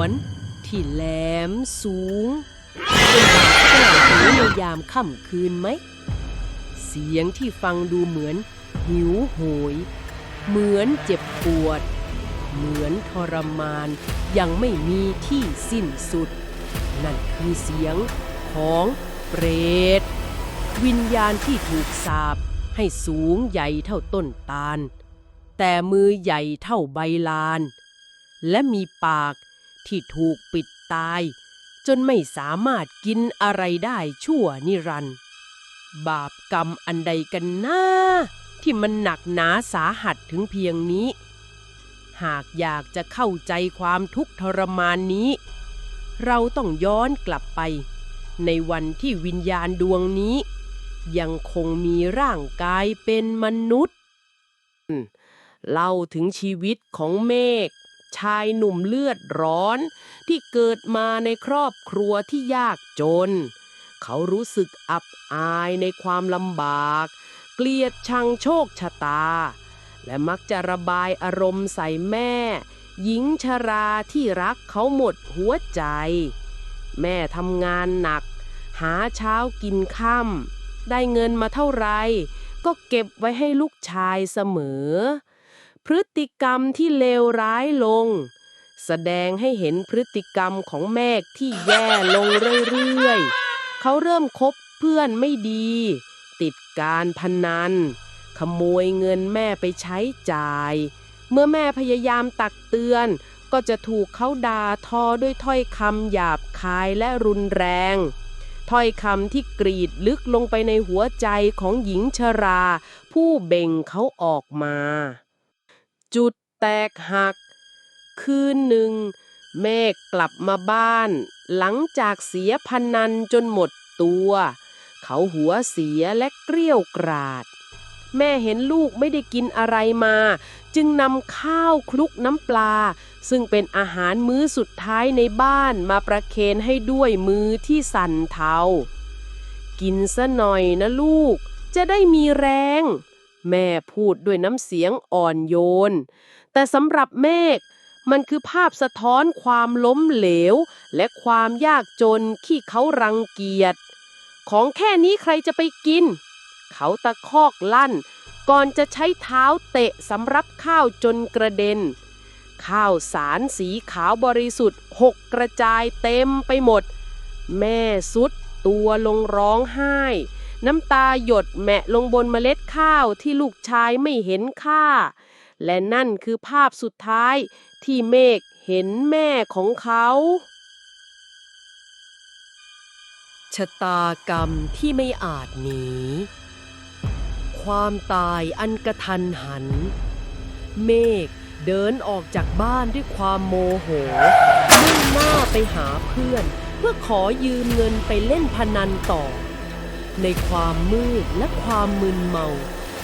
วน ที่แหลมสูงเป็นบาดแก้วหูในยามค่ำคืนไหม เสียงที่ฟังดูเหมือนหิวโหย เหมือนเจ็บปวด เหมือนทรมานยังไม่มีที่สิ้นสุด นั่นคือเสียงของเปรต วิญญาณที่ถูกสาปให้สูงใหญ่เท่าต้นตาล แต่มือใหญ่เท่าใบลาน และมีปาก ที่ถูกปิดตาย จนไม่สามารถกินอะไรได้ชั่วนิรันดร์บาปกรรมอันใดกันนะที่มันหนักหนาสาหัสถึงเพียงนี้ หากอยากจะเข้าใจความทุกข์ทรมานนี้ เราต้องย้อนกลับไป ในวันที่วิญญาณดวงนี้ ยังคงมีร่างกายเป็นมนุษย์ เล่าถึงชีวิตของเมฆ ชายหนุ่มเลือดร้อน ที่เกิดมาในครอบครัวที่ยากจน เขารู้สึกอับอายในความลำบาก เกลียดชังโชคชะตา และมักจะระบายอารมณ์ใส่แม่ หญิงชราที่รักเขาหมดหัวใจ แม่ทำงานหนัก หาเช้ากินค่ำได้เงินมาเท่าไร ก็เก็บไว้ให้ลูกชายเสมอ พฤติกรรมที่เลวร้ายลง แสดงให้เห็นพฤติกรรมของแม่ที่แย่ลงเรื่อยๆ เขาเริ่มคบเพื่อนไม่ดี ติดการพนัน ขโมยเงินแม่ไปใช้จ่าย เมื่อแม่พยายามตักเตือนก็จะถูกเขาด่าทอด้วยถ้อยคำหยาบคายและรุนแรง ถ้อยคำที่กรีดลึกลงไปในหัวใจของหญิงชรา ผู้เบ่งเขาออกมา จุดแตกหัก คืนหนึ่ง เมฆกลับมาบ้าน หลังจากเสียพนนันจนหมดตัว เขาหัวเสียและเกรี้ยวกราด แม่เห็นลูกไม่ได้กินอะไรมา จึงนำข้าวคลุกน้ำปลา ซึ่งเป็นอาหารมื้อสุดท้ายในบ้านมาประเคนให้ด้วยมือที่สั่นเทา กินซะหน่อยนะลูก จะได้มีแรง แม่พูดด้วยน้ำเสียงอ่อนโยน แต่สำหรับเมฆมันคือภาพสะท้อนความล้มเหลว และความยากจนที่เขารังเกียจ ของแค่นี้ใครจะไปกิน เขาตะคอกลั่น ก่อนจะใช้เท้าเตะสำรับข้าวจนกระเด็น ข้าวสารสีขาวบริสุทธิ์หกกระจายเต็มไปหมด แม่สุดตัวลงร้องไห้ น้ำตาหยดแมะลงบนเมล็ดข้าวที่ลูกชายไม่เห็นค่า และนั่นคือภาพสุดท้ายที่เมฆเห็นแม่ของเขา ชะตากรรมที่ไม่อาจหนี ความตายอันกระทันหัน เมฆเดินออกจากบ้านด้วยความโมโหมุ่งหน้าไปหาเพื่อน เพื่อขอยืมเงินไปเล่นพนันต่อ ในความมืดและความมึนเมา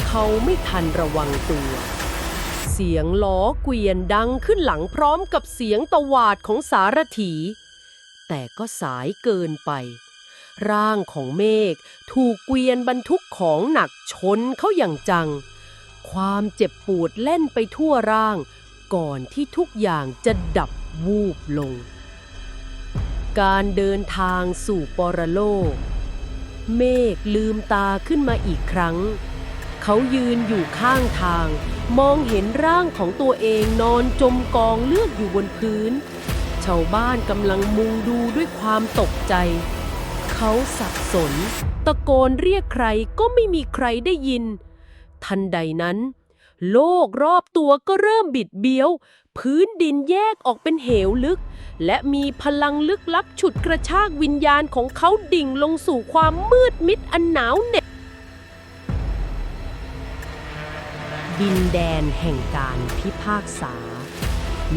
เขาไม่ทันระวังตัว เสียงล้อเกวียนดังขึ้นหลังพร้อมกับเสียงตวาดของสารถี แต่ก็สายเกินไป ร่างของเมฆถูกเกวียนบรรทุกของหนักชนเขาอย่างจัง ความเจ็บปวดเล่นไปทั่วร่าง ก่อนที่ทุกอย่างจะดับวูบลง การเดินทางสู่ปรโลก เมฆลืมตาขึ้นมาอีกครั้ง เขายืนอยู่ข้างทาง มองเห็นร่างของตัวเองนอนจมกองเลือดอยู่บนพื้น ชาวบ้านกำลังมุงดูด้วยความตกใจ เขาสับสน ตะโกนเรียกใครก็ไม่มีใครได้ยิน ทันใดนั้น โลกรอบตัวก็เริ่มบิดเบี้ยว พื้นดินแยกออกเป็นเหวลึก และมีพลังลึกลับฉุดกระชากวิญญาณของเขาดิ่งลงสู่ความมืดมิดอันหนาวเหน็บดินแดนแห่งการพิพากษา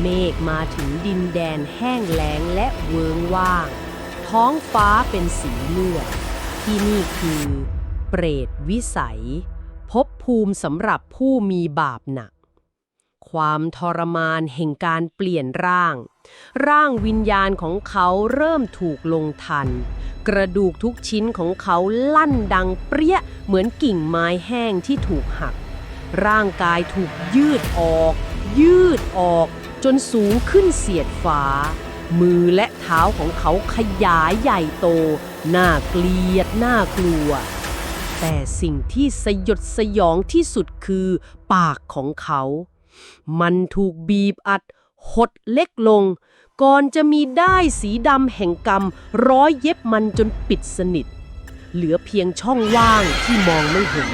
เมฆมาถึงดินแดนแห้งแล้งและเวิงว่าง ท้องฟ้าเป็นสีเลือด ที่นี่คือ เปรตวิสัย พบภูมิสำหรับผู้มีบาปหนัก ความทรมานแห่งการเปลี่ยนร่าง ร่างวิญญาณของเขาเริ่มถูกลงทัน กระดูกทุกชิ้นของเขาลั่นดังเปรี้ยเหมือนกิ่งไม้แห้งที่ถูกหัก ร่างกายถูกยืดออก ยืดออก จนสูงขึ้นเสียดฟ้า มือและเท้าของเขาขยายใหญ่โต น่าเกลียดน่ากลัวแต่สิ่งที่สยดสยองที่สุดคือ ปากของเขา มันถูกบีบอัด หดเล็กลง ก่อนจะมีได้ายสีดำแห่งกรรม ร้อยเย็บมันจนปิดสนิท เหลือเพียงช่องว่างที่มองไม่เห็น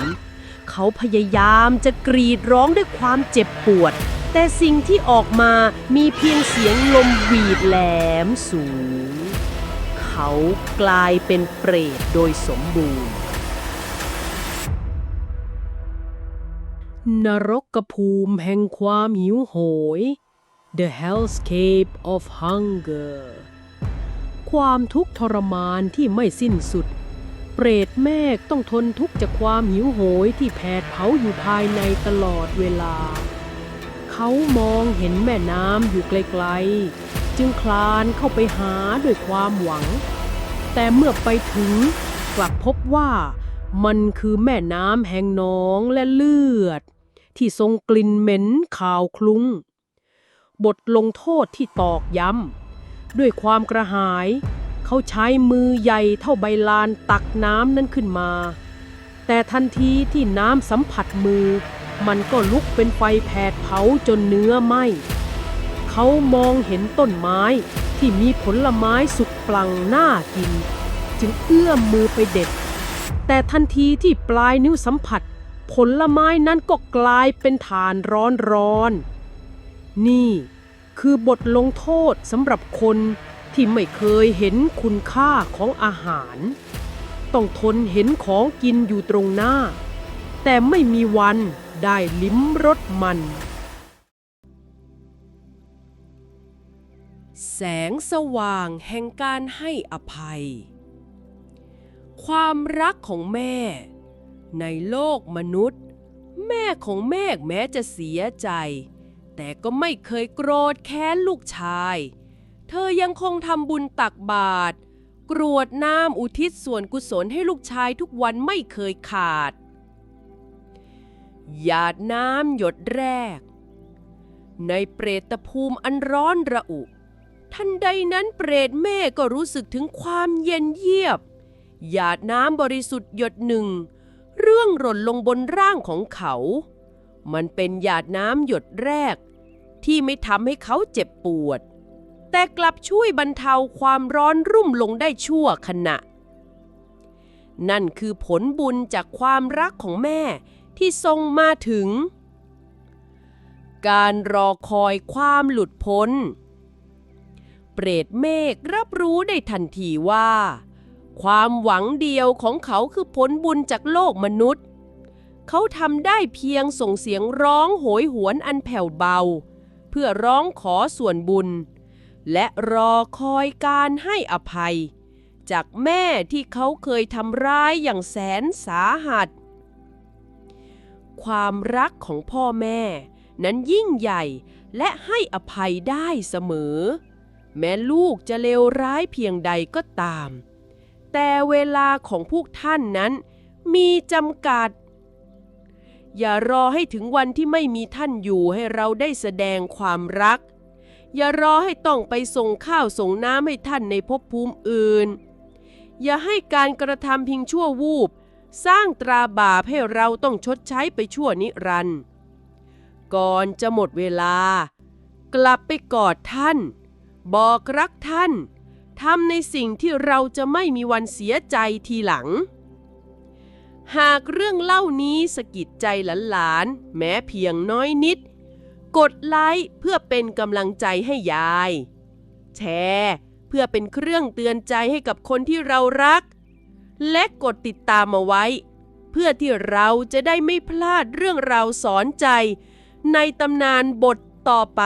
เขาพยายามจะกรีดร้องด้วยความเจ็บปวด แต่สิ่งที่ออกมามีเพียงเสียงลมหวีดแหลมสูง เขากลายเป็นเปรตโดยสมบูรณ์ นรกภูมิแห่งความหิวโหย The Hellscape of Hunger ความทุกข์ทรมานที่ไม่สิ้นสุด เปรตแมกต้องทนทุกข์จากความหิวโหยที่แผดเผาอยู่ภายในตลอดเวลา เขามองเห็นแม่น้ำอยู่ไกลๆ จึงคลานเข้าไปหาด้วยความหวัง แต่เมื่อไปถึงกลับพบว่ามันคือแม่น้ำแห่งหนองและเลือด ที่ทรงกลิ่นเหม็นข่าวคลุ้ง บทลงโทษที่ตอกย้ำ ด้วยความกระหาย เขาใช้มือใหญ่เท่าใบลานตักน้ำนั้นขึ้นมา แต่ทันทีที่น้ำสัมผัสมือ มันก็ลุกเป็นไฟแผดเผาจนเนื้อไหม้เขามองเห็นต้นไม้ที่มีผลไม้สุกปลังน่ากิน จึงเอื้อมมือไปเด็ด แต่ทันทีที่ปลายนิ้วสัมผัส ผลไม้นั้นก็กลายเป็นฐานร้อนร้อนๆ นี่คือบทลงโทษสำหรับคนที่ไม่เคยเห็นคุณค่าของอาหาร ต้องทนเห็นของกินอยู่ตรงหน้า แต่ไม่มีวันได้ลิ้มรสมัน แสงสว่างแห่งการให้อภัย ความรักของแม่ ในโลกมนุษย์ แม่ของเมฆแม้จะเสียใจ แต่ก็ไม่เคยโกรธแค้นลูกชาย เธอยังคงทำบุญตักบาตรกรวดน้ำอุทิศส่วนกุศลให้ลูกชายทุกวันไม่เคยขาด หยาดน้ำหยดแรก ในเปรตภูมิอันร้อนระอุ ทันใดนั้นเปรตแม่ก็รู้สึกถึงความเย็นเยียบ หยาดน้ำบริสุทธิ์หยดหนึ่ง รื่องหล่นลงบนร่างของเขา มันเป็นหยาดน้ำหยดแรก ที่ไม่ทำให้เขาเจ็บปวด แต่กลับช่วยบรรเทาความร้อนรุ่มลงได้ชั่วขณะ นั่นคือผลบุญจากความรักของแม่ที่ทรงมาถึง การรอคอยความหลุดพ้น เปรตเมฆรับรู้ได้ทันทีว่า ความหวังเดียวของเขาคือผลบุญจากโลกมนุษย์ เขาทำได้เพียงส่งเสียงร้องโหยหวนอันแผ่วเบา เพื่อร้องขอส่วนบุญ และรอคอยการให้อภัย จากแม่ที่เขาเคยทำร้ายอย่างแสนสาหัส ความรักของพ่อแม่นั้นยิ่งใหญ่และให้อภัยได้เสมอ แม้ลูกจะเลวร้ายเพียงใดก็ตาม แต่เวลาของพวกท่านนั้น มีจำกัด อย่ารอให้ถึงวันที่ไม่มีท่านอยู่ให้เราได้แสดงความรัก อย่ารอให้ต้องไปส่งข้าวส่งน้ำให้ท่านในภพภูมิอื่น อย่าให้การกระทำเพิงชั่ววูบ สร้างตราบาปให้เราต้องชดใช้ไปชั่วนิรันดร์ก่อนจะหมดเวลา กลับไปกอดท่าน บอกรักท่าน ทำในสิ่งที่เราจะไม่มีวันเสียใจทีหลัง หากเรื่องเล่านี้สะกิดใจหลานๆ แม้เพียงน้อยนิด กดไลค์เพื่อเป็นกำลังใจให้ยาย แชร์เพื่อเป็นเครื่องเตือนใจให้กับคนที่เรารัก และกดติดตามมาไว้ เพื่อที่เราจะได้ไม่พลาดเรื่องราวสอนใจ ในตำนานบทต่อไป